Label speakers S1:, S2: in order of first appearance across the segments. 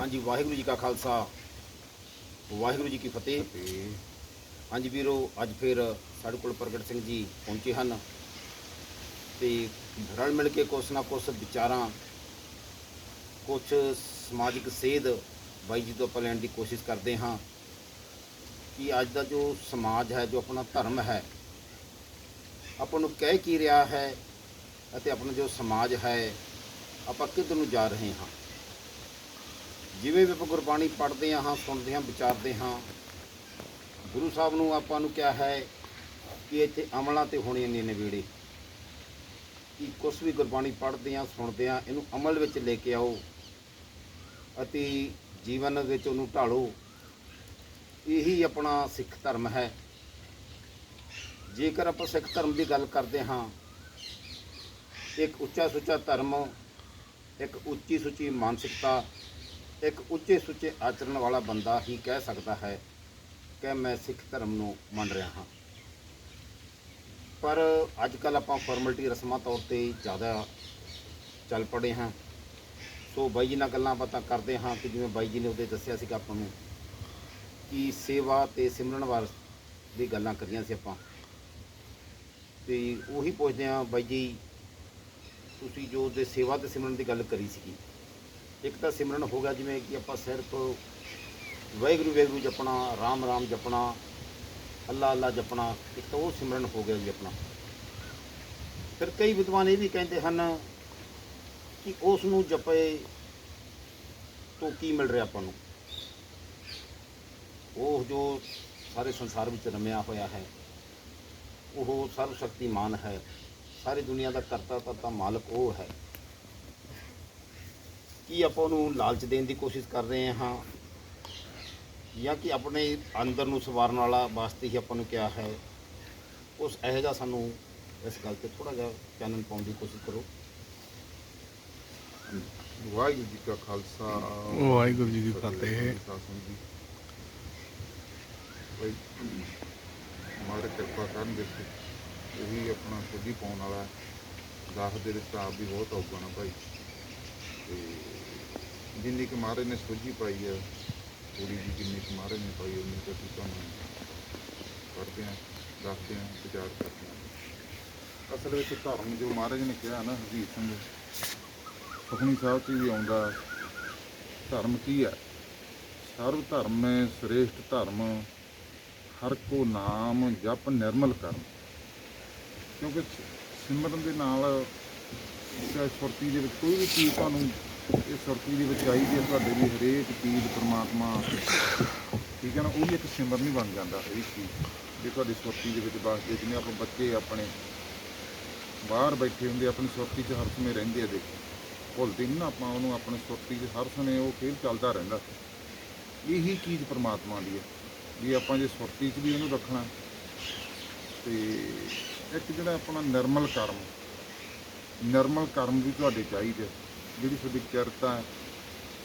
S1: ਹਾਂਜੀ, ਵਾਹਿਗੁਰੂ ਜੀ ਕਾ ਖਾਲਸਾ। ਵਾਹਿਗੁਰੂ ਜੀ ਕੀ ਫਤਿਹ। ਹਾਂਜੀ ਵੀਰੋ, ਅੱਜ ਫਿਰ ਸਾਡੇ ਕੋਲ ਪ੍ਰਗਟ ਸਿੰਘ ਜੀ ਪਹੁੰਚੇ ਹਨ ਤੇ ਰਲ ਮਿਲ ਕੇ ਕੁਛ ਨਾ ਕੁਛ ਵਿਚਾਰਾਂ, ਕੁਛ ਸਮਾਜਿਕ ਸੇਧ ਬਾਈ ਜੀ ਤੋਂ ਆਪਾਂ ਲੈਣ ਦੀ ਕੋਸ਼ਿਸ਼ ਕਰਦੇ ਹਾਂ ਕਿ ਅੱਜ ਦਾ ਜੋ ਸਮਾਜ ਹੈ, ਜੋ ਆਪਣਾ ਧਰਮ ਹੈ, ਆਪਾਂ ਨੂੰ ਕਹਿ ਕੀ ਰਿਹਾ ਹੈ ਅਤੇ ਆਪਣਾ ਜੋ ਸਮਾਜ ਹੈ, ਆਪਾਂ ਕਿੱਧਰ ਨੂੰ ਜਾ ਰਹੇ ਹਾਂ। ਜਿਵੇਂ ਵੀ ਆਪਾਂ ਗੁਰਬਾਣੀ ਪੜ੍ਹਦੇ ਹਾਂ ਸੁਣਦੇ ਹਾਂ, ਵਿਚਾਰਦੇ ਹਾਂ, ਗੁਰੂ ਸਾਹਿਬ ਨੂੰ ਆਪਾਂ ਨੂੰ ਕਿਹਾ ਹੈ ਕਿ ਇੱਥੇ ਅਮਲਾਂ ਤੇ ਹੋਣੇ ਨੇ ਨਵੇੜੇ। ਕਿ ਕੁਛ ਵੀ ਗੁਰਬਾਣੀ ਪੜ੍ਹਦੇ ਹਾਂ, ਸੁਣਦੇ ਹਾਂ, ਇਹਨੂੰ ਅਮਲ ਵਿੱਚ ਲੈ ਕੇ ਆਓ ਅਤੇ ਜੀਵਨ ਵਿੱਚ ਉਹਨੂੰ ਢਾਲੋ। ਇਹੀ ਆਪਣਾ ਸਿੱਖ ਧਰਮ ਹੈ। ਜੇਕਰ ਆਪਾਂ ਸਿੱਖ ਧਰਮ ਦੀ ਗੱਲ ਕਰਦੇ ਹਾਂ, ਇੱਕ ਉੱਚਾ ਸੁੱਚਾ ਧਰਮ, ਇੱਕ ਉੱਚੀ ਸੁੱਚੀ ਮਾਨਸਿਕਤਾ ਇੱਕ ਉੱਚੇ ਸੁੱਚੇ ਆਚਰਣ ਵਾਲਾ ਬੰਦਾ ਹੀ ਕਹਿ ਸਕਦਾ ਹੈ ਕਿ ਮੈਂ ਸਿੱਖ ਧਰਮ ਨੂੰ ਮੰਨ ਰਿਹਾ ਹਾਂ। ਪਰ ਅੱਜ ਕੱਲ ਆਪਾਂ ਫਾਰਮੈਲਿਟੀ ਰਸਮਾਂ ਤੌਰ ਤੇ ਜ਼ਿਆਦਾ ਚੱਲ ਪੜੇ ਹਾਂ। ਸੋ ਬਾਈ ਜੀ ਨਾਲ ਗੱਲਾਂ ਬਾਤਾਂ ਕਰਦੇ ਹਾਂ ਕਿ ਜਿਵੇਂ ਬਾਈ ਜੀ ਨੇ ਉਹਦੇ ਦੱਸਿਆ ਸੀਗਾ ਆਪਾਂ ਨੂੰ ਕਿ ਸੇਵਾ ਤੇ ਸਿਮਰਨ ਵਾਰ ਦੀ ਗੱਲਾਂ ਕਰੀਆਂ ਸੀ ਆਪਾਂ। ਤੇ ਉਹੀ ਪੁੱਛਦੇ ਹਾਂ ਬਾਈ ਜੀ, ਤੁਸੀਂ ਜੋ ਦੇ ਸੇਵਾ ਤੇ ਸਿਮਰਨ ਦੀ ਗੱਲ ਕਰੀ ਸੀਗੀ ਇੱਕ ਤਾਂ ਸਿਮਰਨ ਹੋ ਗਿਆ, ਜਿਵੇਂ ਕਿ ਆਪਾਂ ਸਿਰ ਤੋਂ ਵਾਹਿਗੁਰੂ ਵਾਹਿਗੁਰੂ ਜਪਣਾ, ਰਾਮ ਰਾਮ ਜਪਣਾ, ਅੱਲਾ ਅੱਲਾ ਜਪਣਾ, ਇੱਕ ਤਾਂ ਉਹ ਸਿਮਰਨ ਹੋ ਗਿਆ ਜੀ ਆਪਣਾ। ਫਿਰ ਕਈ ਵਿਦਵਾਨ ਇਹ ਵੀ ਕਹਿੰਦੇ ਹਨ ਕਿ ਉਸ ਨੂੰ ਜਪੇ ਤੋਂ ਕੀ ਮਿਲ ਰਿਹਾ ਆਪਾਂ ਨੂੰ? ਉਹ ਜੋ ਸਾਰੇ ਸੰਸਾਰ ਵਿੱਚ ਰਮਿਆ ਹੋਇਆ ਹੈ, ਉਹ ਸਰਵ ਸ਼ਕਤੀਮਾਨ ਹੈ, ਸਾਰੀ ਦੁਨੀਆ ਦਾ ਕਰਤਾ ਧਰਤਾ ਮਾਲਕ ਉਹ ਹੈ। ਕੀ ਆਪਾਂ ਉਹਨੂੰ ਲਾਲਚ ਦੇਣ ਦੀ ਕੋਸ਼ਿਸ਼ ਕਰ ਰਹੇ ਹਾਂ? ਜਾਂ ਕਿ ਆਪਣੇ ਅੰਦਰ ਨੂੰ ਸਵਾਰਨ ਵਾਲਾ ਵਾਸਤੇ ਹੀ ਆਪਾਂ ਨੂੰ ਕਿਹਾ ਹੈ? ਉਸ ਇਹੋ ਜਿਹਾ ਸਾਨੂੰ ਇਸ ਗੱਲ ਤੇ ਥੋੜਾ ਜਿਹਾ ਚਾਨਣ ਪਾਉਣ ਦੀ ਕੋਸ਼ਿਸ਼ ਕਰੋ।
S2: ਵਾਹਿਗੁਰੂ ਜੀ ਕਾ ਖਾਲਸਾ।
S3: ਵਾਹਿਗੁਰੂ ਜੀ ਕੀ ਫਤਿਹ।
S2: ਮਾਰੇ ਕਿਰਪਾ ਕਰਨ ਦੇ ਉਹੀ ਆਪਣਾ ਸੋਝੀ ਪਾਉਣ ਵਾਲਾ ਦਾਸ ਦੇ ਰਿਸ਼ਤਾ ਆਪ ਵੀ ਬਹੁਤ ਔਗਣਾ ਨਾ ਭਾਈ। ਜਿੰਨੀ ਕਿ ਮਾਰੇ ਨੇ ਸੋਝੀ ਪਾਈ ਹੈ ਥੋੜੀ ਜੀ ਜਿੰਨੀ ਕਿ ਮਾਰੇ ਨੇ ਪਾਈ ਉਹਨੀ ਤਾਂ ਅਸੀਂ ਤੁਹਾਨੂੰ ਕਰਦੇ ਹਾਂ, ਦੱਸਦੇ ਹਾਂ ਵਿਚਾਰ ਕਰਦੇ ਹਾਂ। ਅਸਲ ਵਿੱਚ ਧਰਮ ਜੋ ਮਹਾਰਾਜ ਨੇ ਕਿਹਾ ਨਾ, ਹਰਜੀਤ ਸਿੰਘ ਸੁਖਣੀ ਸਾਹਿਬ 'ਚ ਵੀ ਆਉਂਦਾ, ਧਰਮ ਕੀ ਹੈ? ਸਰਵ ਧਰਮ ਹੈ, ਸ੍ਰੇਸ਼ਟ ਧਰਮ, ਹਰ ਕੋ ਨਾਮ ਜਪ ਨਿਰਮਲ ਕਰਮ। ਕਿਉਂਕਿ ਸਿਮਰਨ ਦੇ ਨਾਲ ਚਾਹੇ ਸੁਰਤੀ ਦੇ ਵਿੱਚ ਕੋਈ ਵੀ ਚੀਜ਼ ਤੁਹਾਨੂੰ ਇਹ ਸੁਰਤੀ ਦੇ ਵਿੱਚ ਆਈ ਹੈ ਤੁਹਾਡੇ ਲਈ ਹਰੇਕ ਚੀਜ਼ ਪ੍ਰਮਾਤਮਾ ਠੀਕ ਹੈ ਨਾ, ਉਹ ਵੀ ਇੱਕ ਸਿਮਰਨ ਹੀ ਬਣ ਜਾਂਦਾ ਹਰੇਕ ਚੀਜ਼ ਜੇ ਤੁਹਾਡੀ ਸੁਰਤੀ ਦੇ ਵਿੱਚ ਵਸਦੇ ਜਿਵੇਂ ਆਪਾਂ ਬੱਚੇ ਆਪਣੇ ਬਾਹਰ ਬੈਠੇ ਹੁੰਦੇ, ਆਪਣੀ ਸੁਰਤੀ 'ਚ ਹਰ ਸਮੇਂ ਰਹਿੰਦੇ ਆ ਦੇਖੋ ਭੁੱਲਦੇ ਨਹੀਂ ਨਾ ਆਪਾਂ ਉਹਨੂੰ ਆਪਣੀ ਸੁਰਤੀ 'ਚ ਹਰ ਸਮੇਂ ਉਹ ਖੇਲ ਚੱਲਦਾ ਰਹਿੰਦਾ। ਇਹੀ ਚੀਜ਼ ਪ੍ਰਮਾਤਮਾ ਦੀ ਹੈ ਵੀ ਆਪਾਂ ਜੇ ਸੁਰਤੀ 'ਚ ਵੀ ਉਹਨੂੰ ਰੱਖਣਾ, ਤੇ ਇੱਕ ਜਿਹੜਾ ਆਪਣਾ ਨਿਰਮਲ ਕਰਮ ਨਿਰਮਲ ਕਰਮ ਵੀ ਤੁਹਾਡੇ ਚਾਹੀਦੇ ਜਿਹੜੀ ਤੁਹਾਡੀ ਕਿਰਤਾ ਹੈ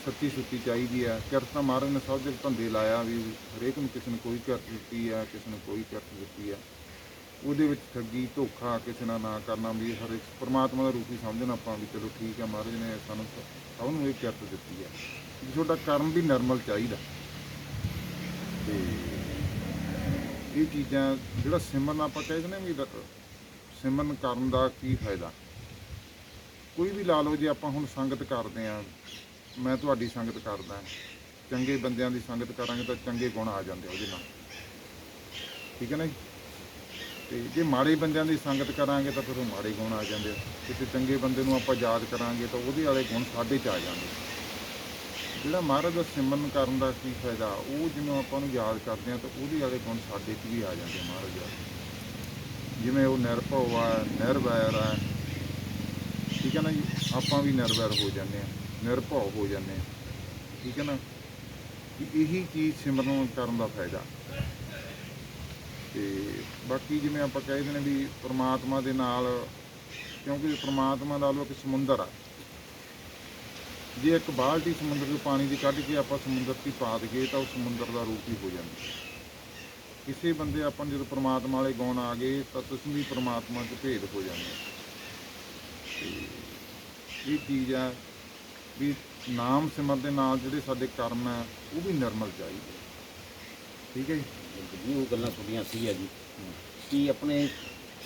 S2: ਸੱਚੀ ਸੁੱਚੀ ਚਾਹੀਦੀ ਹੈ ਕਿਰਤਾ ਮਹਾਰਾਜ ਨੇ ਸਭ ਦੇ ਧੰਦੇ ਲਾਇਆ ਵੀ ਹਰੇਕ ਨੂੰ ਕਿਸੇ ਨੂੰ ਕੋਈ ਕਿਰਤ ਦਿੱਤੀ ਹੈ ਕਿਸੇ ਨੂੰ ਕੋਈ ਕਿਰਤ ਦਿੱਤੀ ਹੈ ਉਹਦੇ ਵਿੱਚ ਠੱਗੀ, ਧੋਖਾ, ਕਿਸੇ ਨਾਲ ਨਾ ਕਰਨਾ ਵੀ ਹਰ ਇੱਕ ਪਰਮਾਤਮਾ ਦਾ ਰੂਪ ਹੀ ਸਮਝਣਾ ਆਪਾਂ ਵੀ ਚਲੋ ਠੀਕ ਹੈ ਮਹਾਰਾਜ ਨੇ ਸਾਨੂੰ ਸਭ ਨੂੰ ਇਹ ਕਿਰਤ ਦਿੱਤੀ ਹੈ ਤੁਹਾਡਾ ਕਰਮ ਵੀ ਨਰਮਲ ਚਾਹੀਦਾ। ਤੇ ਇਹ ਚੀਜ਼ਾਂ, ਜਿਹੜਾ ਸਿਮਰਨ ਆਪਾਂ ਕਹਿੰਦੇ ਨੇ ਵੀ ਰ- ਸਿਮਰਨ ਕਰਨ ਦਾ ਕੀ ਫਾਇਦਾ? ਕੋਈ ਵੀ ਲਾ ਲਓ ਜੇ, ਆਪਾਂ ਹੁਣ ਸੰਗਤ ਕਰਦੇ ਆ ਮੈਂ ਤੁਹਾਡੀ ਸੰਗਤ ਕਰਦਾ। ਚੰਗੇ ਬੰਦਿਆਂ ਦੀ ਸੰਗਤ ਕਰਾਂਗੇ ਤਾਂ ਚੰਗੇ ਗੁਣ ਆ ਜਾਂਦੇ ਉਹਦੇ ਨਾਲ। ਠੀਕ ਹੈ ਨਾ ਜੀ? ਤੇ ਜੇ ਮਾੜੇ ਬੰਦਿਆਂ ਦੀ ਸੰਗਤ ਕਰਾਂਗੇ ਤਾਂ ਫਿਰ ਉਹ ਮਾੜੇ ਗੁਣ ਆ ਜਾਂਦੇ ਆ। ਕਿਸੇ ਚੰਗੇ ਬੰਦੇ ਨੂੰ ਆਪਾਂ ਯਾਦ ਕਰਾਂਗੇ ਤਾਂ ਉਹਦੇ ਵਾਲੇ ਗੁਣ ਸਾਡੇ 'ਚ ਆ ਜਾਂਦੇ ਜਿਹੜਾ ਮਹਾਰਾਜ ਦਾ ਸਿਮਰਨ ਕਰਨ ਦਾ ਕੀ ਫਾਇਦਾ? ਉਹ ਜਿਵੇਂ ਆਪਾਂ ਨੂੰ ਯਾਦ ਕਰਦੇ ਆ ਤਾਂ ਉਹਦੇ ਵਾਲੇ ਗੁਣ ਸਾਡੇ 'ਚ ਵੀ ਆ ਜਾਂਦੇ ਆ ਮਹਾਰਾਜ ਜਿਵੇਂ ਉਹ ਨਿਰਭਉ ਆ ਨਿਰਵੈਰ ਆ ਠੀਕ ਹੈ ਨਾ ਜੀ? ਆਪਾਂ ਵੀ ਨਿਰਵੈਰ ਹੋ ਜਾਂਦੇ ਆ ਨਿਰਭਉ ਹੋ ਜਾਂਦੇ ਆ ਠੀਕ ਹੈ ਨਾ? ਕਿ ਇਹੀ ਚੀਜ਼ ਸਿਮਰਨ ਕਰਨ ਦਾ ਫਾਇਦਾ। ਤੇ ਬਾਕੀ ਜਿਵੇਂ ਆਪਾਂ ਕਹਿੰਦੇ ਨੇ ਵੀ ਪ੍ਰਮਾਤਮਾ ਦੇ ਨਾਲ, ਕਿਉਂਕਿ ਪ੍ਰਮਾਤਮਾ ਦਾ ਲੋ ਇੱਕ ਸਮੁੰਦਰ ਆ। ਜੇ ਇੱਕ ਬਾਲਟੀ ਸਮੁੰਦਰ ਦੇ ਪਾਣੀ ਦੀ ਕੱਢ ਕੇ ਆਪਾਂ ਸਮੁੰਦਰ 'ਚ ਪਾ ਦਈਏ ਤਾਂ ਉਹ ਸਮੁੰਦਰ ਦਾ ਰੂਪ ਹੀ ਹੋ ਜਾਂਦਾ। ਕਿਸੇ ਬੰਦੇ ਆਪਾਂ ਨੂੰ ਜਦੋਂ ਪ੍ਰਮਾਤਮਾ ਵਾਲੇ ਗੁਣ ਆ ਗਏ ਤਾਂ ਤੁਸੀਂ ਵੀ ਪ੍ਰਮਾਤਮਾ 'ਚ ਭੇਦ ਹੋ ਜਾਂਦੇ ਇਹ ਚੀਜ਼ ਆ ਵੀ ਨਾਮ ਸਿਮਰ ਦੇ ਨਾਲ ਜਿਹੜੇ ਸਾਡੇ ਕਰਮ ਹੈ ਉਹ ਵੀ ਨਿਰਮਲ ਚਾਹੀਦੇ ਠੀਕ ਹੈ ਜੀ?
S1: ਉਹ ਗੱਲਾਂ ਤੁਹਾਡੀਆਂ ਸਹੀ ਹੈ ਜੀ। ਕਿ ਆਪਣੇ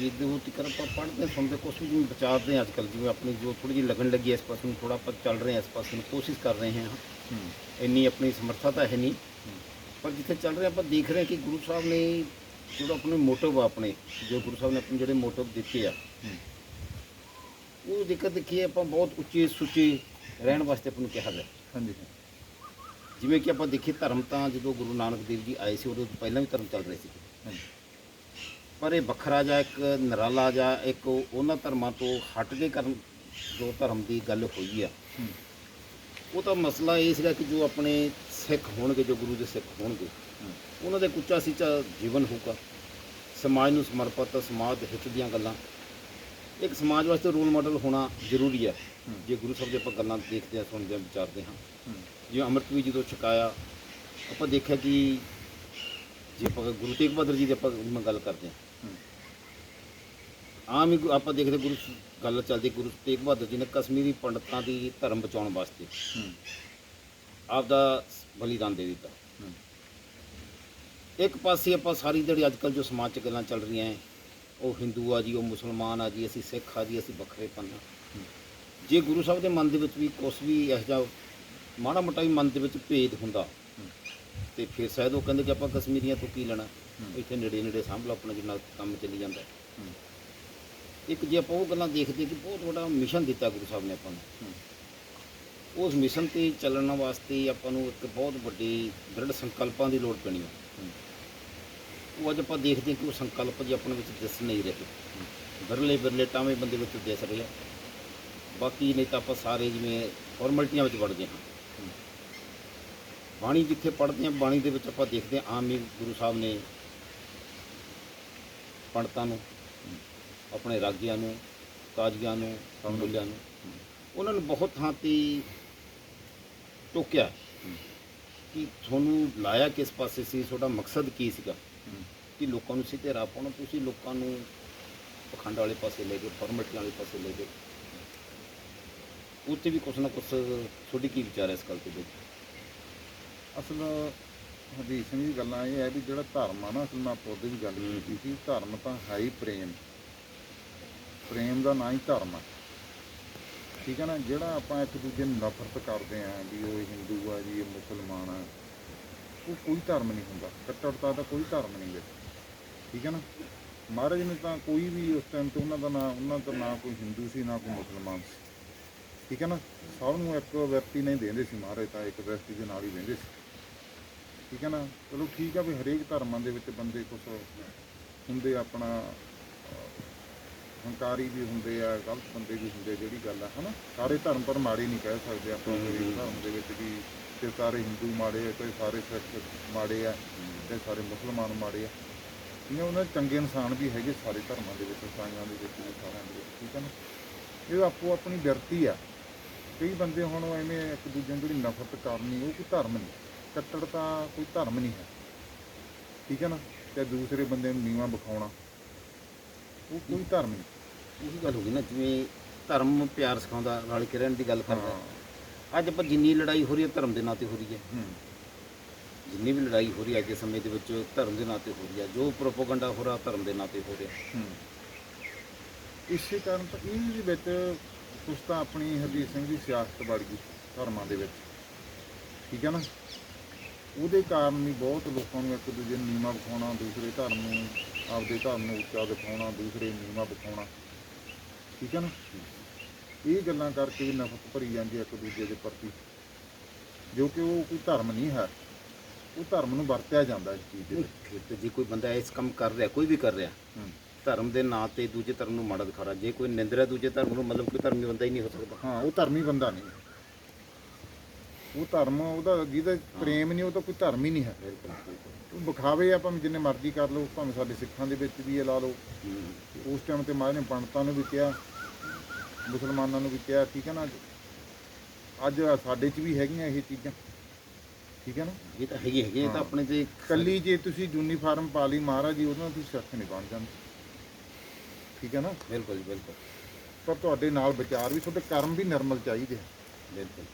S1: ਜਦੋਂ ਤੱਕ ਆਪਾਂ ਪੜ੍ਹਦੇ ਸੁਣਦੇ ਕੁਛ ਵੀ ਜਿਵੇਂ ਵਿਚਾਰਦੇ ਹਾਂ ਅੱਜ ਕੱਲ੍ਹ ਜਿਵੇਂ ਆਪਣੀ ਜੋ ਥੋੜੀ ਜਿਹੀ ਲੱਗਣ ਲੱਗੀ ਹੈ ਇਸ ਪਾਸੇ ਨੂੰ ਥੋੜਾ ਆਪਾਂ ਚੱਲ ਰਹੇ ਹਾਂ ਇਸ ਪਾਸੇ ਨੂੰ ਕੋਸ਼ਿਸ਼ ਕਰ ਰਹੇ ਹਾਂ।
S2: ਹੂੰ।
S1: ਇੰਨੀ ਆਪਣੀ ਸਮਰੱਥਾ ਤਾਂ ਹੈ ਨਹੀਂ। ਪਰ ਜਿੱਥੇ ਚੱਲ ਰਹੇ ਆਪਾਂ ਦੇਖ ਰਹੇ ਹਾਂ ਕਿ ਗੁਰੂ ਸਾਹਿਬ ਨੇ ਜਿਹੜਾ ਆਪਣੇ ਮੋਟਿਵ ਆ ਆਪਣੇ ਜੋ ਗੁਰੂ ਸਾਹਿਬ ਨੇ ਆਪਣੇ ਜਿਹੜੇ ਮੋਟਿਵ ਦਿੱਤੇ ਆ
S2: ਹੂੰ।
S1: ਉਹ ਜੇਕਰ ਦੇਖੀਏ ਆਪਾਂ ਬਹੁਤ ਉੱਚੇ ਸੁੱਚੇ ਰਹਿਣ ਵਾਸਤੇ ਆਪਾਂ ਨੂੰ ਕਿਹਾ ਗਿਆ।
S2: ਹਾਂਜੀ।
S1: ਜਿਵੇਂ ਕਿ ਆਪਾਂ ਦੇਖੀਏ ਧਰਮ ਤਾਂ ਜਦੋਂ ਗੁਰੂ ਨਾਨਕ ਦੇਵ ਜੀ ਆਏ ਸੀ ਉਦੋਂ ਪਹਿਲਾਂ ਵੀ ਧਰਮ ਚੱਲ ਰਹੇ ਸੀ। ਪਰ ਇਹ ਵੱਖਰਾ ਜਾਂ ਇੱਕ ਨਿਰਾਲਾ ਜਾਂ ਇੱਕ ਉਹਨਾਂ ਧਰਮਾਂ ਤੋਂ ਹਟ ਕੇ ਕਰਨ ਜੋ ਧਰਮ ਦੀ ਗੱਲ ਹੋਈ ਆ ਉਹ ਤਾਂ ਮਸਲਾ ਇਹ ਸੀਗਾ ਕਿ ਜੋ ਆਪਣੇ ਸਿੱਖ ਹੋਣਗੇ ਜੋ ਗੁਰੂ ਦੇ ਸਿੱਖ ਹੋਣਗੇ। ਉਹਨਾਂ ਦੇ ਕੁੱਚਾ ਸੀਚਾ ਜੀਵਨ ਹੋਊਗਾ। ਸਮਾਜ ਨੂੰ ਸਮਰਪਿਤ ਸਮਾਜ ਦੇ ਹਿੱਤ ਦੀਆਂ ਗੱਲਾਂ। ਇੱਕ ਸਮਾਜ ਵਾਸਤੇ ਰੋਲ ਮਾਡਲ ਹੋਣਾ ਜ਼ਰੂਰੀ ਹੈ। ਜੇ ਗੁਰੂ ਸਾਹਿਬ ਦੇ ਆਪਾਂ ਗੱਲਾਂ ਦੇਖਦੇ ਹਾਂ, ਸੁਣਦੇ ਹਾਂ, ਵਿਚਾਰਦੇ ਹਾਂ।
S2: ਹੂੰ
S1: ਜਿਵੇਂ ਅੰਮ੍ਰਿਤ ਵੀ ਜਦੋਂ ਛਕਾਇਆ, ਆਪਾਂ ਦੇਖਿਆ ਕਿ ਜੇ ਆਪਾਂ ਗੁਰੂ ਤੇਗ ਬਹਾਦਰ ਜੀ ਦੀ ਆਪਾਂ ਗੱਲ ਕਰਦੇ ਹਾਂ। ਆਮ ਹੀ ਆਪਾਂ ਦੇਖਦੇ ਗੁਰੂ ਗੱਲ ਚੱਲਦੀ, ਗੁਰੂ ਤੇਗ ਬਹਾਦਰ ਜੀ ਨੇ ਕਸ਼ਮੀਰੀ ਪੰਡਤਾਂ ਦੀ ਧਰਮ ਬਚਾਉਣ ਵਾਸਤੇ
S2: ਹੂੰ
S1: ਆਪਦਾ ਬਲੀਦਾਨ ਦੇ ਦਿੱਤਾ। ਇੱਕ ਪਾਸੇ ਆਪਾਂ ਸਾਰੀ ਜਿਹੜੀ ਅੱਜ ਕੱਲ੍ਹ ਜੋ ਸਮਾਜ 'ਚ ਗੱਲਾਂ ਚੱਲ ਰਹੀਆਂ ਹੈ ਉਹ ਹਿੰਦੂ ਆ ਜੀ, ਉਹ ਮੁਸਲਮਾਨ ਆ ਜੀ, ਅਸੀਂ ਸਿੱਖ ਆ ਜੀ, ਅਸੀਂ ਵੱਖਰੇ ਪੰਨਾ ਜੇ ਗੁਰੂ ਸਾਹਿਬ ਦੇ ਮਨ ਦੇ ਵਿੱਚ ਵੀ ਕੁਛ ਵੀ ਇਹੋ ਜਿਹਾ ਮਾੜਾ ਮੋਟਾ ਵੀ ਮਨ ਦੇ ਵਿੱਚ ਭੇਦ ਹੁੰਦਾ
S2: ਹੂੰ।
S1: ਤੇ ਫਿਰ ਸ਼ਾਇਦ ਉਹ ਕਹਿੰਦੇ ਕਿ ਆਪਾਂ ਕਸ਼ਮੀਰੀਆਂ ਤੋਂ ਕੀ ਲੈਣਾ? ਇੱਥੇ ਨੇੜੇ ਨੇੜੇ ਸਾਂਭ ਲਓ ਆਪਣਾ ਜਿੰਨਾ ਕੰਮ ਚੱਲੀ ਜਾਂਦਾ। ਇੱਕ ਜੇ ਆਪਾਂ ਉਹ ਗੱਲਾਂ ਦੇਖਦੇ ਕਿ ਬਹੁਤ ਵੱਡਾ ਮਿਸ਼ਨ ਦਿੱਤਾ ਗੁਰੂ ਸਾਹਿਬ ਨੇ ਆਪਾਂ ਨੂੰ। ਉਸ ਮਿਸ਼ਨ ਤੇ ਚੱਲਣ ਵਾਸਤੇ ਆਪਾਂ ਨੂੰ ਇੱਕ ਬਹੁਤ ਵੱਡੀ ਦ੍ਰਿੜ ਸੰਕਲਪਾਂ ਦੀ ਲੋੜ ਪੈਣੀ ਹੈ ਉਹ ਅੱਜ ਆਪਾਂ ਦੇਖਦੇ ਹਾਂ ਕਿ ਉਹ ਸੰਕਲਪ ਜੀ ਆਪਣੇ ਵਿੱਚ ਦਿਸ ਨਹੀਂ ਰਹੇ। ਬਿਰਲੇ ਬਿਰਲੇ ਟਾਵੇਂ ਬੰਦੇ ਵਿੱਚ ਦਿਸ ਰਹੇ ਬਾਕੀ ਨਹੀਂ ਤਾਂ ਆਪਾਂ ਸਾਰੇ ਜਿਵੇਂ ਫਾਰਮੈਲਿਟੀਆਂ ਵਿੱਚ ਵੜਦੇ ਹਾਂ। ਬਾਣੀ ਜਿੱਥੇ ਪੜ੍ਹਦੇ ਹਾਂ, ਬਾਣੀ ਦੇ ਵਿੱਚ ਆਪਾਂ ਦੇਖਦੇ ਹਾਂ, ਆਮ ਹੀ ਗੁਰੂ ਸਾਹਿਬ ਨੇ ਪੰਡਤਾਂ ਨੂੰ, ਆਪਣੇ ਰਾਗੀਆਂ ਨੂੰ, ਕਾਜ਼ੀਆਂ ਨੂੰ ਸਮੁੱਲਿਆਂ ਨੂੰ, ਉਹਨਾਂ ਨੂੰ ਬਹੁਤ ਥਾਂ ਤੇ ਟੋਕਿਆ ਕਿ ਤੁਹਾਨੂੰ ਲਾਇਆ ਕਿਸ ਪਾਸੇ ਸੀ, ਤੁਹਾਡਾ ਮਕਸਦ ਕੀ ਸੀਗਾ? ਕਿ ਲੋਕਾਂ ਨੂੰ ਸਿੱਧੇ ਰਾਹ ਪਾਉਣਾ ਤੁਸੀਂ ਲੋਕਾਂ ਨੂੰ ਪਖੰਡ ਵਾਲੇ ਪਾਸੇ ਲੈ ਗਏ ਫਾਰਮੈਲਿਟੀ ਵਾਲੇ ਪਾਸੇ ਲੈ ਗਏ ਉੱਥੇ ਵੀ ਕੁਛ ਨਾ ਕੁਛ ਤੁਹਾਡੀ ਕੀ ਵਿਚਾਰ ਹੈ ਇਸ ਗੱਲ ਤੇ ਵਿੱਚ
S2: ਅਸਲ ਹਰਦੀਪ ਸਿੰਘ ਦੀ ਗੱਲਾਂ ਇਹ ਹੈ ਵੀ ਜਿਹੜਾ ਧਰਮ ਆ ਨਾ ਅਸਲ ਮੈਂ ਆਪੋ ਦੀ ਗੱਲ। ਕੀਤੀ ਸੀ ਧਰਮ ਤਾਂ ਹੈ ਹੀ ਪ੍ਰੇਮ। ਪ੍ਰੇਮ ਦਾ ਨਾਂ ਹੀ ਧਰਮ ਆ। ਠੀਕ ਹੈ ਨਾ? ਜਿਹੜਾ ਆਪਾਂ ਇੱਕ ਦੂਜੇ ਨੂੰ ਨਫ਼ਰਤ ਕਰਦੇ ਆਂ ਵੀ ਉਹ ਹਿੰਦੂ ਆ ਜੀ ਇਹ ਮੁਸਲਮਾਨ ਆ ਉਹ ਕੋਈ ਧਰਮ ਨਹੀਂ ਹੁੰਦਾ। ਕੱਟੜਤਾ ਦਾ ਕੋਈ ਧਰਮ ਨਹੀਂ ਗੇ ਠੀਕ ਹੈ ਨਾ? ਮਹਾਰਾਜ ਨੇ ਤਾਂ ਕੋਈ ਵੀ ਉਸ ਟਾਈਮ ਤੇ ਉਹਨਾਂ ਦਾ ਨਾ, ਉਹਨਾਂ ਦਾ ਨਾ ਕੋਈ ਹਿੰਦੂ ਸੀ, ਨਾ ਕੋਈ ਮੁਸਲਮਾਨ ਸੀ। ਠੀਕ ਹੈ ਨਾ? ਸਭ ਨੂੰ ਇੱਕ ਵਿਅਕਤੀ ਨਹੀਂ ਦਿੰਦੇ ਸੀ ਮਹਾਰਾਜ, ਤਾਂ ਇੱਕ ਵਿਅਕਤੀ ਦੇ ਨਾਲ ਹੀ ਦਿੰਦੇ ਸੀ। ਠੀਕ ਹੈ ਨਾ? ਚਲੋ ਠੀਕ ਆ ਵੀ ਹਰੇਕ ਧਰਮਾਂ ਦੇ ਵਿੱਚ ਬੰਦੇ ਕੁਝ ਹੁੰਦੇ ਆਪਣਾ ਹੰਕਾਰੀ ਵੀ ਹੁੰਦੇ ਆ, ਗਲਤ ਬੰਦੇ ਵੀ ਹੁੰਦੇ ਜਿਹੜੀ ਗੱਲ ਆ, ਹਨਾ? ਸਾਰੇ ਧਰਮ ਪਰ ਮਾੜੇ ਨਹੀਂ ਕਹਿ ਸਕਦੇ ਆਪਾਂ, ਹਰੇਕ ਧਰਮ ਦੇ ਵਿੱਚ ਵੀ ਤੇ ਸਾਰੇ ਹਿੰਦੂ ਮਾੜੇ ਆ ਕੋਈ ਸਾਰੇ ਸਿੱਖ ਮਾੜੇ ਆ ਤੇ ਸਾਰੇ ਮੁਸਲਮਾਨ ਮਾੜੇ ਆ। ਇਹ ਉਹਨਾਂ ਦੇ ਚੰਗੇ ਇਨਸਾਨ ਵੀ ਹੈਗੇ ਸਾਰੇ ਧਰਮਾਂ ਦੇ ਵਿੱਚ ਇਸਾਈਆਂ ਦੇ ਵਿੱਚ ਵੀ ਸਾਰਿਆਂ ਦੇ ਵਿੱਚ ਠੀਕ ਹੈ ਨਾ? ਇਹ ਆਪੋ ਆਪਣੀ ਵਿਅਕਤੀ ਆ। ਕਈ ਬੰਦੇ ਹੁਣ ਐਵੇਂ ਇੱਕ ਦੂਜੇ ਨੂੰ ਜਿਹੜੀ ਨਫ਼ਰਤ ਕਰਨੀ ਉਹ ਕੋਈ ਧਰਮ ਨਹੀਂ। ਕੱਟੜਤਾ ਕੋਈ ਧਰਮ ਨਹੀਂ ਹੈ। ਠੀਕ ਹੈ ਨਾ? ਤੇ ਦੂਸਰੇ ਬੰਦੇ ਨੂੰ ਨੀਵਾਂ ਵਿਖਾਉਣਾ ਉਹ ਕੋਈ ਧਰਮ ਨਹੀਂ।
S1: ਉਹੀ ਗੱਲ ਹੋ ਗਈ ਨਾ ਜਿਵੇਂ ਧਰਮ ਪਿਆਰ ਸਿਖਾਉਂਦਾ ਰਲ ਕੇ ਰਹਿਣ ਦੀ ਗੱਲ ਕਰਦਾ ਅੱਜ ਆਪਾਂ ਜਿੰਨੀ ਲੜਾਈ ਹੋ ਰਹੀ ਹੈ ਧਰਮ ਦੇ ਨਾਂ ਤੇ ਹੋ ਰਹੀ ਹੈ। ਜਿੰਨੀ ਵੀ ਲੜਾਈ ਹੋ ਰਹੀ ਹੈ ਅੱਜ ਦੇ ਸਮੇਂ ਦੇ ਵਿੱਚ ਧਰਮ ਦੇ ਨਾਂ ਤੇ ਹੋ ਰਹੀ ਹੈ। ਜੋ ਪ੍ਰੋਪੋਗੰਡਾ ਹੋ ਰਿਹਾ ਧਰਮ ਦੇ ਨਾਂ ਤੇ ਹੋ ਰਿਹਾ।
S2: ਇਸੇ ਕਾਰਨ ਤਾਂ ਇਹ ਦੇ ਵਿੱਚ ਕੁਛ ਤਾਂ ਆਪਣੀ ਹਰਜੀਤ ਸਿੰਘ ਦੀ ਸਿਆਸਤ ਵੜ ਗਈ ਧਰਮਾਂ ਦੇ ਵਿੱਚ। ਠੀਕ ਹੈ ਨਾ? ਉਹਦੇ ਕਾਰਨ ਹੀ ਬਹੁਤ ਲੋਕਾਂ ਨੂੰ ਇੱਕ ਦੂਜੇ ਨੂੰ ਨੀਵਾਂ ਵਿਖਾਉਣਾ ਦੂਸਰੇ ਧਰਮ ਨੂੰ ਆਪਦੇ ਧਰਮ ਨੂੰ ਉੱਚਾ ਦਿਖਾਉਣਾ ਦੂਸਰੇ ਨੂੰ ਨੀਵਾਂ ਵਿਖਾਉਣਾ ਠੀਕ ਹੈ ਨਾ? ਇਹ ਗੱਲਾਂ ਕਰਕੇ ਵੀ ਨਫ਼ਰਤ ਭਰੀ ਜਾਂਦੀ ਹੈ ਇੱਕ ਦੂਜੇ ਦੇ ਪ੍ਰਤੀ ਜੋ ਕਿ ਉਹ ਕੋਈ ਧਰਮ ਨਹੀਂ ਹੈ। ਉਹ ਧਰਮ ਨੂੰ ਵਰਤਿਆ ਜਾਂਦਾ ਇਸ ਚੀਜ਼ ਦੇ ਵਿੱਚ।
S1: ਤੇ ਜੇ ਕੋਈ ਬੰਦਾ ਇਸ ਕੰਮ ਕਰ ਰਿਹਾ ਕੋਈ ਵੀ ਕਰ ਰਿਹਾ
S2: ਹੂੰ।
S1: ਧਰਮ ਦੇ ਨਾਂ ਤੇ ਦੂਜੇ ਧਰਮ ਨੂੰ ਮਾੜਾ ਦਿਖਾ ਰਿਹਾ ਜੇ ਕੋਈ ਨਿੰਦਰਾ ਦੂਜੇ ਧਰਮ ਨੂੰ ਮਤਲਬ ਕੋਈ ਧਰਮੀ ਬੰਦਾ ਹੀ ਨਹੀਂ ਹੋ ਸਕਦਾ।
S2: ਹਾਂ ਉਹ ਧਰਮੀ ਬੰਦਾ ਨਹੀਂ ਉਹ ਧਰਮ ਉਹਦਾ ਜਿਹਦਾ ਪ੍ਰੇਮ ਨਹੀਂ ਉਹ ਤਾਂ ਕੋਈ ਧਰਮ ਹੀ ਨਹੀਂ ਹੈ। ਉਹ ਵਿਖਾਵੇ ਆ ਭਾਵੇਂ ਜਿੰਨੇ ਮਰਜ਼ੀ ਕਰ ਲਓ ਭਾਵੇਂ ਸਾਡੇ ਸਿੱਖਾਂ ਦੇ ਵਿੱਚ ਵੀ ਇਹ ਲਾ ਲਓ।
S1: ਹੂੰ।
S2: ਉਸ ਟਾਈਮ ਤੇ ਮਹਾਰਾਜ ਨੇ ਪੰਡਤਾਂ ਨੂੰ ਵੀ ਕਿਹਾ ਮੁਸਲਮਾਨਾਂ ਨੂੰ ਵੀ ਕਿਹਾ ਠੀਕ ਹੈ ਨਾ ਅੱਜ? ਸਾਡੇ 'ਚ ਵੀ ਹੈਗੀਆਂ ਇਹ ਚੀਜ਼ਾਂ। ਠੀਕ ਹੈ ਨਾ?
S1: ਇਹ ਤਾਂ ਹੈਗੀ ਹੈਗੀ ਇਹ ਤਾਂ। ਆਪਣੇ ਤੇ
S2: ਕੱਲੀ ਜੇ ਤੁਸੀਂ ਯੂਨੀਫਾਰਮ ਪਾ ਲਈ ਮਹਾਰਾਜ ਜੀ ਉਹਦੇ ਨਾਲ ਤੁਸੀਂ ਸਿੱਖ ਨਹੀਂ ਬਣ ਜਾਂਦੇ। ਠੀਕ ਹੈ ਨਾ?
S1: ਬਿਲਕੁਲ ਜੀ, ਬਿਲਕੁਲ।
S2: ਪਰ ਤੁਹਾਡੇ ਨਾਲ ਵਿਚਾਰ ਵੀ ਤੁਹਾਡੇ ਕਰਮ ਵੀ ਨਿਰਮਲ ਚਾਹੀਦੇ
S1: ਬਿਲਕੁਲ।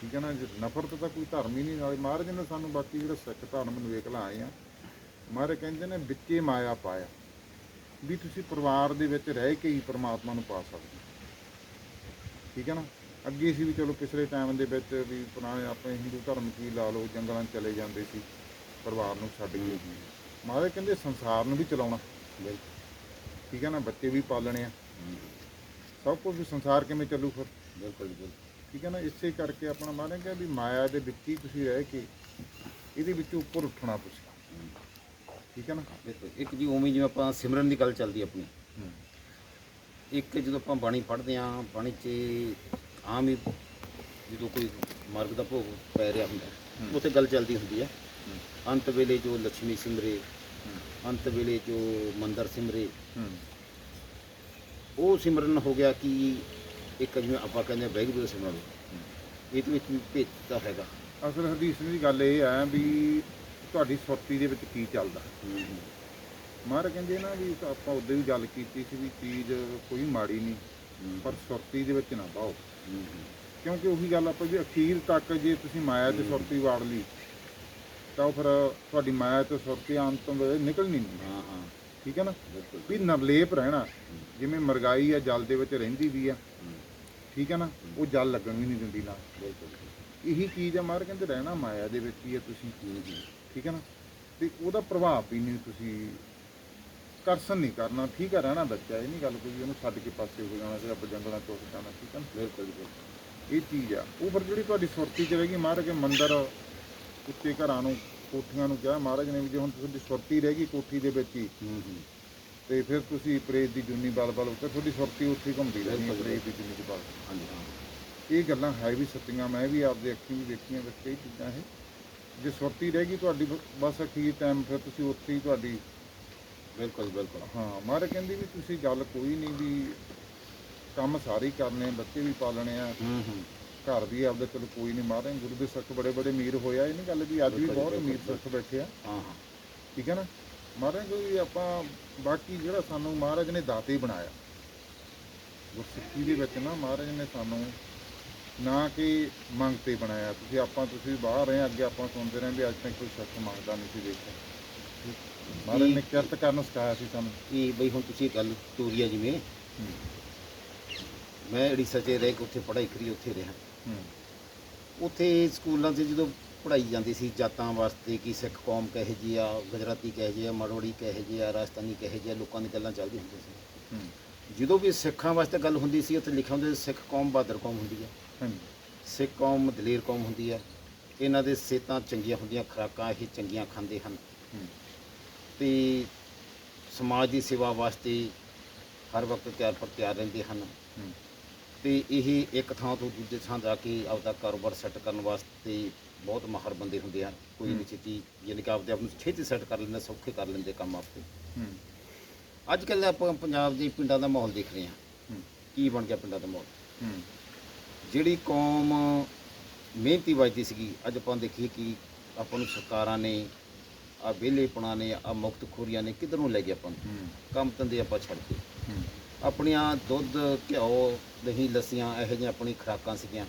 S2: ਠੀਕ ਹੈ ਨਾ? ਜੇ ਨਫ਼ਰਤ ਤਾਂ ਕੋਈ ਧਰਮ ਹੀ ਨਹੀਂ ਨਾਲੇ ਮਹਾਰਾਜ ਨੇ ਸਾਨੂੰ ਬਾਕੀ ਜਿਹੜਾ ਸਿੱਖ ਧਰਮ ਨੂੰ ਵੇਖ ਆਏ ਆ ਮਹਾਰਾਜ ਕਹਿੰਦੇ ਨੇ ਵਿੱਚੇ ਮਾਇਆ ਪਾਇਆ ਵੀ ਤੁਸੀਂ ਪਰਿਵਾਰ ਦੇ ਵਿੱਚ ਰਹਿ ਕੇ ਹੀ ਪ੍ਰਮਾਤਮਾ ਨੂੰ ਪਾ ਸਕਦੇ ਹੋ। ਠੀਕ ਹੈ ਨਾ? ਅੱਗੇ ਸੀ ਵੀ ਚਲੋ ਪਿਛਲੇ ਟਾਈਮ ਦੇ ਵਿੱਚ ਵੀ ਪੁਰਾਣੇ ਆਪਣੇ ਹਿੰਦੂ ਧਰਮ ਕੀ ਲਾ ਲਓ ਜੰਗਲਾਂ 'ਚ ਚਲੇ ਜਾਂਦੇ ਸੀ ਪਰਿਵਾਰ ਨੂੰ ਛੱਡ ਕੇ। ਮਹਾਰਾਜ ਕਹਿੰਦੇ ਸੰਸਾਰ ਨੂੰ ਵੀ ਚਲਾਉਣਾ। ਠੀਕ ਹੈ ਨਾ? ਬੱਚੇ ਵੀ ਪਾਲਣੇ ਆ। ਸਭ ਕੁਝ ਵੀ ਸੰਸਾਰ ਕਿਵੇਂ ਚੱਲੂ ਫਿਰ?
S1: ਬਿਲਕੁਲ ਬਿਲਕੁਲ।
S2: ਠੀਕ ਹੈ ਨਾ? ਇਸੇ ਕਰਕੇ ਆਪਣਾ ਮਾਨੇ ਕਿ ਵੀ ਮਾਇਆ ਦੇ ਵਿੱਚ ਹੀ ਤੁਸੀਂ ਰਹਿ ਕੇ ਇਹਦੇ ਵਿੱਚੋਂ ਉੱਪਰ ਉੱਠਣਾ ਤੁਸੀਂ। ਠੀਕ ਹੈ ਨਾ?
S1: ਇੱਕ ਜੀ ਉਵੇਂ ਜਿਵੇਂ ਆਪਾਂ ਸਿਮਰਨ ਦੀ ਗੱਲ ਚੱਲਦੀ ਆਪਣੀ। ਇੱਕ ਜਦੋਂ ਆਪਾਂ ਬਾਣੀ ਪੜ੍ਹਦੇ ਆਂ ਬਾਣੀ 'ਚ ਆਮ ਹੀ ਜਦੋਂ ਕੋਈ ਮਾਰਗ ਦਾ ਭੋਗ ਪੈ ਰਿਹਾ ਹੁੰਦਾ ਉੱਥੇ ਗੱਲ ਚੱਲਦੀ ਹੁੰਦੀ ਹੈ। ਅੰਤ ਵੇਲੇ ਜੋ ਲక్ష్ਮੀ ਸਿਮਰੇ ਅੰਤ ਵੇਲੇ ਜੋ ਮੰਦਰ ਸਿਮਰੇ ਉਹ ਸਿਮਰਨ ਹੋ ਗਿਆ ਕਿ ਇੱਕ ਜਿਵੇਂ ਆਪਾਂ ਕਹਿੰਦੇ ਦਾ ਸਿਮਰਨ। ਇਹਦੇ ਵਿੱਚ ਵੀ ਭੇਦ ਤਾਂ ਹੈਗਾ।
S2: ਅਸਲ ਹਦੀਸ ਦੀ ਗੱਲ ਇਹ ਹੈ ਵੀ ਤੁਹਾਡੀ ਸੁਰਤੀ ਦੇ ਵਿੱਚ ਕੀ ਚੱਲਦਾ? ਮਹਾਰਾਜ ਕਹਿੰਦੇ ਨਾ ਵੀ ਆਪਾਂ ਉਦੋਂ ਵੀ ਗੱਲ ਕੀਤੀ ਸੀ ਵੀ ਚੀਜ਼ ਕੋਈ ਮਾੜੀ ਨਹੀਂ ਪਰ ਸੁਰਤੀ ਦੇ ਵਿੱਚ ਨਾ ਪਾਓ। ਕਿਉਂਕਿ ਉਹੀ ਗੱਲ ਆਪਾਂ ਵੀ ਅਖੀਰ ਤੱਕ ਜੇ ਤੁਸੀਂ ਮਾਇਆ ਤੇ ਸੁਰਤੀ ਵਾੜ ਲਈ ਤਾਂ ਫਿਰ ਤੁਹਾਡੀ ਮਾਇਆ ਤੇ ਸੁਰਤੀ ਅੰਤ ਵੇਲੇ ਨਿਕਲਣੀ ਨਹੀਂ।
S1: ਹਾਂ ਹਾਂ।
S2: ਠੀਕ ਹੈ ਨਾ? ਵੀ ਨਰਲੇਪ ਰਹਿਣਾ ਜਿਵੇਂ ਮਰਗਾਈ ਆ ਜਲ ਦੇ ਵਿੱਚ ਰਹਿੰਦੀ ਵੀ ਆ। ਠੀਕ ਹੈ ਨਾ? ਉਹ ਜਲ ਲੱਗਣ ਵੀ ਨਹੀਂ ਦਿੰਦੀ ਨਾਲ
S1: ਬਿਲਕੁਲ।
S2: ਇਹੀ ਚੀਜ਼ ਆ ਮਾਰ ਕਹਿੰਦੇ ਰਹਿਣਾ ਮਾਇਆ ਦੇ ਵਿੱਚ ਹੀ ਆ ਤੁਸੀਂ।
S1: ਹੂੰ, ਹੂੰ।
S2: ਠੀਕ ਹੈ ਨਾ? ਤੇ ਉਹਦਾ ਪ੍ਰਭਾਵ ਵੀ ਨਹੀਂ ਤੁਸੀਂ ਕਰਸਨ ਨਹੀਂ ਕਰਨਾ ਠੀਕ ਆ ਰਹਿਣਾ ਬੱਚਾ ਇਹ ਨਹੀਂ ਗੱਲ ਕੋਈ ਉਹਨੂੰ ਛੱਡ ਕੇ ਪਾਸੇ ਹੋ ਜਾਣਾ ਤੇ ਆਪਾਂ ਜੰਗਲਾਂ ਚੋਂ ਜਾਣਾ ਠੀਕ ਹੈ
S1: ਬਿਲਕੁਲ
S2: ਇਹ ਚੀਜ਼ ਆ। ਉਹ ਫਿਰ ਜਿਹੜੀ ਤੁਹਾਡੀ ਸੁਰਤੀ ਚ ਰਹੇਗੀ ਮਹਾਰਾਜ ਕੇ ਮੰਦਰ ਉੱਤੇ ਘਰਾਂ ਨੂੰ ਕੋਠੀਆਂ ਨੂੰ ਕਿਹਾ ਮਹਾਰਾਜ ਨੇ ਵੀ ਜੇ ਹੁਣ ਤੁਹਾਡੀ ਸੁਰਤੀ ਰਹੇਗੀ ਕੋਠੀ ਦੇ ਵਿੱਚ ਹੀ
S1: ਹੂੰ ਹੂੰ।
S2: ਤੇ ਫਿਰ ਤੁਸੀਂ ਪ੍ਰੇਤ ਦੀ ਜੁਨੀ ਬਲ ਬਲ ਉੱਤੇ ਤੁਹਾਡੀ ਸੁਰਤੀ ਉੱਥੇ ਹੀ ਘੁੰਮਦੀ ਰਹਿਣੀ ਹੈ। ਪ੍ਰੇਤ ਦੀ ਜੁਨੀ ਦੇ ਬਲ।
S1: ਹਾਂਜੀ ਹਾਂ।
S2: ਇਹ ਗੱਲਾਂ ਹੈ ਵੀ ਸੱਚੀਆਂ ਮੈਂ ਵੀ ਆਪਦੇ ਅੱਖੀਂ ਵੀ ਵੇਖੀਆਂ ਵਿੱਚ ਕਈ ਚੀਜ਼ਾਂ ਇਹ। ਜੇ ਸੁਰਤੀ ਰਹੇਗੀ ਤੁਹਾਡੀ ਬ- ਬਸ ਅਖੀਰ ਟਾਈਮ ਫਿਰ ਤੁਸੀਂ ਉੱਥੇ ਹੀ ਤੁਹਾਡੀ
S1: ਬਿਲਕੁਲ ਬਿਲਕੁਲ।
S2: ਹਾਂ ਮਾਰੇ ਕਹਿੰਦੀ ਵੀ ਤੁਸੀਂ ਗੱਲ ਕੋਈ ਨਹੀਂ ਵੀ ਕੰਮ ਸਾਰੇ ਹੀ ਕਰਨੇ ਬੱਚੇ ਵੀ ਪਾਲਣੇ ਆ।
S1: ਹੂੰ ਹੂੰ।
S2: ਘਰ ਵੀ ਆਪਦਾ ਚਲੋ ਕੋਈ ਨਹੀਂ ਮਾਰੇ ਗੁਰੂ ਦੇ ਸਿੱਖ ਬੜੇ ਬੜੇ ਅਮੀਰ ਹੋਇਆ ਇਹ ਨਹੀਂ ਗੱਲ ਵੀ ਅੱਜ ਵੀ ਬਹੁਤ ਅਮੀਰ। ਸਿੱਖ ਬੈਠੇ ਆ।
S1: ਹਾਂ ਹਾਂ।
S2: ਠੀਕ ਹੈ ਨਾ? ਮਹਾਰਾਜ ਕੋਈ ਆਪਾਂ ਬਾਕੀ ਜਿਹੜਾ ਸਾਨੂੰ ਮਹਾਰਾਜ ਨੇ ਦਾਤੇ ਬਣਾਇਆ। ਗੁਰਸਿੱਖੀ ਦੇ ਵਿੱਚ ਨਾ ਮਹਾਰਾਜ ਨੇ ਸਾਨੂੰ ਨਾ ਕਿ ਮੰਗਤੇ ਬਣਾਇਆ। ਤੁਸੀਂ ਆਪਾਂ ਤੁਸੀਂ ਬਾਹਰ ਰਹੇ ਅੱਗੇ ਆਪਾਂ ਸੁਣਦੇ ਰਹੇ ਵੀ ਅੱਜ ਤੱਕ ਕੋਈ ਸਿੱਖ ਮੰਗਦਾ ਨਹੀਂ ਸੀ ਦੇਖਿਆ। ਮਹਾਰਾਜ ਨੇ ਕਿਰਤ ਕਰਨ ਸਿਖਾਇਆ ਸੀ ਸਾਨੂੰ।
S1: ਕਿ ਬਈ ਹੁਣ ਤੁਸੀਂ ਗੱਲ ਤੋਰੀਆ ਜਿਵੇਂ? ਮੈਂ ਉੜੀਸਾ 'ਚ ਰਹਿ ਕੇ ਉੱਥੇ ਪੜ੍ਹਾਈ ਕਰੀ ਉੱਥੇ ਰਿਹਾ। ਉੱਥੇ ਸਕੂਲਾਂ 'ਚ ਜਦੋਂ ਪੜ੍ਹਾਈ ਜਾਂਦੀ ਸੀ ਜਾਤਾਂ ਵਾਸਤੇ ਕਿ ਸਿੱਖ ਕੌਮ ਕਹੇ ਜੀ ਆ ਗੁਜਰਾਤੀ ਕਹੇ ਜੀ ਆ ਮਰੋੜੀ ਕਹੇ ਜੀ ਆ ਰਾਜਸਥਾਨੀ ਕਹੇ ਜੀ ਆ ਲੋਕਾਂ ਦੀ ਗੱਲਾਂ ਚੱਲਦੀਆਂ ਹੁੰਦੀਆਂ ਸੀ। ਜਦੋਂ ਵੀ ਸਿੱਖਾਂ ਵਾਸਤੇ ਗੱਲ ਹੁੰਦੀ ਸੀ ਉੱਥੇ ਲਿਖਿਆ ਹੁੰਦਾ ਸੀ ਸਿੱਖ ਕੌਮ ਬਹਾਦਰ ਕੌਮ ਹੁੰਦੀ ਹੈ ਸਿੱਖ ਕੌਮ ਦਲੇਰ ਕੌਮ ਹੁੰਦੀ ਹੈ ਇਹਨਾਂ ਦੇ ਸਿਹਤਾਂ ਚੰਗੀਆਂ ਹੁੰਦੀਆਂ ਖੁਰਾਕਾਂ ਇਹ ਚੰਗੀਆਂ ਖਾਂਦੇ ਹਨ। ਤੇ ਸਮਾਜ ਦੀ ਸੇਵਾ ਵਾਸਤੇ ਹਰ ਵਕਤ ਤਿਆਰ ਪਰ ਤਿਆਰ ਰਹਿੰਦੇ ਹਨ। ਤੇ ਇਹ ਇੱਕ ਥਾਂ ਤੋਂ ਦੂਜੇ ਥਾਂ ਜਾ ਕੇ ਆਪਦਾ ਕਾਰੋਬਾਰ ਸੈੱਟ ਕਰਨ ਵਾਸਤੇ ਬਹੁਤ ਮਾਹਰ ਬੰਦੇ ਹੁੰਦੇ ਹਨ। ਕੋਈ। ਨਹੀਂ ਛੇਤੀ ਯਾਨੀ ਕਿ ਆਪਦੇ ਆਪ ਨੂੰ ਛੇਤੀ ਸੈੱਟ ਕਰ ਲੈਂਦੇ ਸੌਖੇ ਕਰ ਲੈਂਦੇ ਕੰਮ ਆਪੇ
S2: ਹੂੰ,
S1: ਅੱਜ ਕੱਲ੍ਹ ਆਪਾਂ ਪੰਜਾਬ ਦੇ ਪਿੰਡਾਂ ਦਾ ਮਾਹੌਲ ਦੇਖ ਰਹੇ ਹਾਂ। ਕੀ ਬਣ ਗਿਆ ਪਿੰਡਾਂ ਦਾ ਮਾਹੌਲ? ਜਿਹੜੀ ਕੌਮ ਮਿਹਨਤੀ ਵੱਜਦੀ ਸੀਗੀ ਅੱਜ ਆਪਾਂ ਦੇਖੀਏ ਕਿ ਆਪਾਂ ਨੂੰ ਸਰਕਾਰਾਂ ਨੇ ਆ ਵਿਹਲੇਪਣਾ ਨੇ ਆ ਮੁਕਤਖੋਰੀਆਂ ਨੇ ਕਿੱਧਰ ਨੂੰ ਲੈ ਗਏ ਆਪਾਂ ਨੂੰ? ਕੰਮ ਧੰਦੇ ਆਪਾਂ ਛੱਡ ਕੇ ਆਪਣੀਆਂ ਦੁੱਧ ਘਿਓ ਦਹੀਂ ਲੱਸੀਆਂ ਇਹੋ ਜਿਹੀਆਂ ਆਪਣੀ ਖੁਰਾਕਾਂ ਸੀਗੀਆਂ।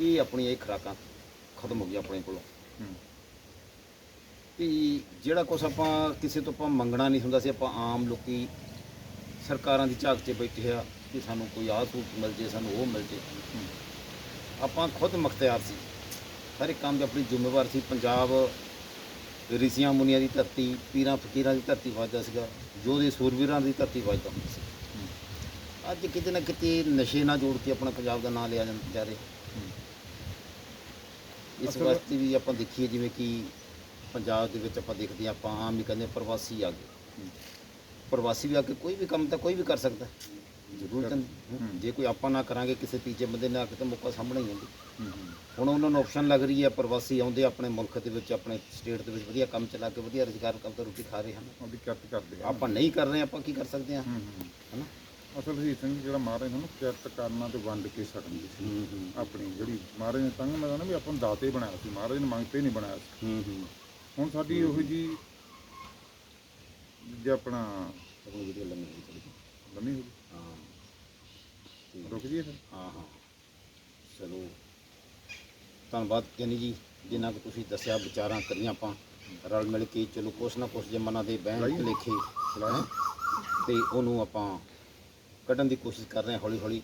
S1: ਇਹ ਆਪਣੀਆਂ ਇਹ ਖੁਰਾਕਾਂ ਖਤਮ ਹੋ ਗਈਆਂ ਆਪਣੇ ਕੋਲੋਂ? ਤੇ ਜਿਹੜਾ ਕੁਛ ਆਪਾਂ ਕਿਸੇ ਤੋਂ ਆਪਾਂ ਮੰਗਣਾ ਨਹੀਂ ਹੁੰਦਾ ਸੀ ਆਪਾਂ ਆਮ ਲੋਕੀ ਸਰਕਾਰਾਂ ਦੀ ਝਾਕ 'ਚ ਬੈਠੇ ਆ ਕਿ ਸਾਨੂੰ ਕੋਈ ਆਹ ਸਹੂਲਤ ਮਿਲ ਜੇ ਸਾਨੂੰ ਉਹ ਮਿਲ ਜੇ। ਆਪਾਂ ਖੁਦ ਮੁਖਤਿਆਰ ਸੀ। ਹਰ ਇੱਕ ਕੰਮ ਦੀ ਆਪਣੀ ਜ਼ਿੰਮੇਵਾਰ ਸੀ। ਪੰਜਾਬ ਰਿਸ਼ੀਆਂ ਮੁਨੀਆਂ ਦੀ ਧਰਤੀ ਪੀਰਾਂ ਫਕੀਰਾਂ ਦੀ ਧਰਤੀ ਵੱਜਦਾ ਸੀਗਾ ਯੋਧੇ ਸੂਰਵੀਰਾਂ ਦੀ ਧਰਤੀ ਵੱਜਦਾ ਹੁੰਦਾ ਸੀ ਅੱਜ ਕਿਤੇ ਨਾ ਕਿਤੇ ਨਸ਼ੇ ਨਾਲ ਜੋੜ ਕੇ ਆਪਣਾ ਪੰਜਾਬ ਦਾ ਨਾਂ ਲਿਆ ਜਾਂ- ਜਾ ਰਿਹਾ। ਇਸ ਵਾਸਤੇ ਵੀ ਆਪਾਂ ਦੇਖੀਏ ਜਿਵੇਂ ਕਿ ਪੰਜਾਬ ਦੇ ਵਿੱਚ ਆਪਾਂ ਦੇਖਦੇ ਆਪਾਂ ਆਮ ਹੀ ਕਹਿੰਦੇ ਪ੍ਰਵਾਸੀ ਆ ਗਏ। ਪ੍ਰਵਾਸੀ ਵੀ ਆ ਕੇ ਕੋਈ ਵੀ ਕੰਮ ਤਾਂ ਕੋਈ ਵੀ ਕਰ ਸਕਦਾ ਜ਼ਰੂਰ
S2: ਹੂੰ।
S1: ਜੇ ਕੋਈ ਆਪਾਂ ਨਾ ਕਰਾਂਗੇ ਕਿਸੇ ਤੀਜੇ ਬੰਦੇ ਨੇ ਆ ਕੇ ਤਾਂ ਮੌਕਾ ਸਾਹਮਣੇ ਹੀ ਆਉਂਦਾ। ਹੁਣ ਉਹਨਾਂ ਨੂੰ ਆਪਸ਼ਨ ਲੱਗ ਰਹੀ ਹੈ ਪ੍ਰਵਾਸੀ ਆਉਂਦੇ ਆਪਣੇ ਮੁਲਕ ਦੇ ਵਿੱਚ ਆਪਣੇ ਸਟੇਟ ਦੇ ਵਿੱਚ ਵਧੀਆ ਕੰਮ ਚਲਾ ਕੇ ਵਧੀਆ ਰੁਜ਼ਗਾਰ ਕਰਦਾ ਰੋਟੀ ਖਾ ਰਹੇ ਹਨ।
S2: ਉਹਦੀ ਕਿਰਤ ਕਰਦੇ ਆ।
S1: ਆਪਾਂ ਨਹੀਂ ਕਰ ਰਹੇ ਆਪਾਂ ਕੀ ਕਰ ਸਕਦੇ ਹਾਂ। ਹਨਾ?
S2: ਅਸਲ ਹੀ ਸਿੰਘ ਜਿਹੜਾ ਮਹਾਰਾਜ ਨੇ ਕਿਰਤ ਕਰਨਾ ਤੇ ਵੰਡ ਕੇ ਛਕਣੀ ਸੀ। ਆਪਣੀ ਜਿਹੜੀ ਮਹਾਰਾਜ ਨੇ ਤੰਗ ਮੈਂ ਕਹਿੰਦਾ ਵੀ ਆਪਾਂ ਨੂੰ ਦਾਤੇ ਬਣਾਇਆ ਸੀ ਮਹਾਰਾਜ ਨੇ ਮੰਗਤੇ ਨਹੀਂ ਬਣਾਇਆ ਸੀ। ਹੁਣ ਸਾਡੀ ਉਹੀ ਜੀ ਜੇ ਆਪਣਾ
S1: ਆਪਣੀ ਵੀਡੀਓ ਲੰਮੀ ਹੋ ਚਲੀ
S2: ਲੰਮੀ ਹੋ ਗਈ
S1: ਹਾਂ।
S2: ਰੁਕ ਜੀਏ ਫਿਰ।
S1: ਹਾਂ ਹਾਂ। ਚਲੋ। ਧੰਨਵਾਦ ਗਿਆਨੀ ਜੀ ਜਿੰਨਾ ਕਿ ਤੁਸੀਂ ਦੱਸਿਆ ਵਿਚਾਰਾਂ ਕਰੀਆਂ ਆਪਾਂ। ਰਲ ਮਿਲ ਕੇ ਚਲੋ ਕੁਛ ਨਾ ਕੁਛ ਜੇ ਮਨਾਂ ਦੇ ਬਹਿਣ ਲੇਖੇ ਤੇ ਉਹਨੂੰ ਆਪਾਂ ਕੱਢਣ ਦੀ ਕੋਸ਼ਿਸ਼ ਕਰ ਰਹੇ ਹਾਂ ਹੌਲੀ ਹੌਲੀ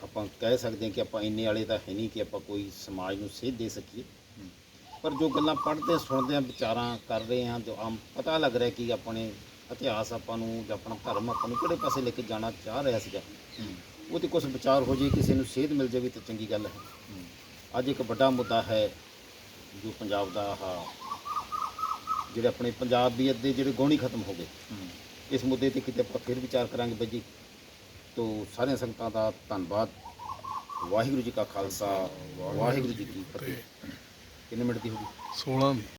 S1: ਆਪਾਂ ਕਹਿ ਸਕਦੇ ਹਾਂ ਕਿ ਆਪਾਂ ਇੰਨੇ ਵਾਲੇ ਤਾਂ ਹੈ ਨਹੀਂ ਕਿ ਆਪਾਂ ਕੋਈ ਸਮਾਜ ਨੂੰ ਸੇਧ ਦੇ ਸਕੀਏ। ਪਰ ਜੋ ਗੱਲਾਂ ਪੜ੍ਹਦੇ ਸੁਣਦੇ ਹਾਂ ਵਿਚਾਰਾਂ ਕਰ ਰਹੇ ਹਾਂ ਜੋ ਆਮ ਪਤਾ ਲੱਗ ਰਿਹਾ ਕਿ ਆਪਣੇ ਇਤਿਹਾਸ ਆਪਾਂ ਨੂੰ ਜਾਂ ਆਪਣਾ ਧਰਮ ਆਪਾਂ ਨੂੰ ਕਿਹੜੇ ਪਾਸੇ ਲੈ ਕੇ ਜਾਣਾ ਚਾਹ ਰਿਹਾ ਸੀਗਾ। ਉਹ ਤੇ ਕੁਝ ਵਿਚਾਰ ਹੋ ਜੇ ਕਿਸੇ ਨੂੰ ਸੇਧ ਮਿਲ ਜਾਵੇ ਤਾਂ ਚੰਗੀ ਗੱਲ ਹੈ। ਅੱਜ ਇੱਕ ਵੱਡਾ ਮੁੱਦਾ ਹੈ ਜੋ ਪੰਜਾਬ ਦਾ ਆਹ ਜਿਹੜੇ ਆਪਣੇ ਪੰਜਾਬੀਅਤ ਦੇ ਜਿਹੜੇ ਗੋਣੀ ਖਤਮ ਹੋ ਗਏ। ਇਸ ਮੁੱਦੇ ਤੇ ਕਿਤੇ ਆਪਾਂ ਫਿਰ ਵਿਚਾਰ ਕਰਾਂਗੇ ਬਾਈ ਜੀ। ਤੋ ਸਾਰੀਆਂ ਸੰਗਤਾਂ ਦਾ ਧੰਨਵਾਦ। ਵਾਹਿਗੁਰੂ ਜੀ ਕਾ ਖਾਲਸਾ ਵਾਹਿਗੁਰੂ ਜੀ ਕੀ ਫਤਿਹ। ਕਿੰਨੇ ਮਿੰਟ ਦੀ ਹੋ ਗਈ?
S3: 16 ਦੀ।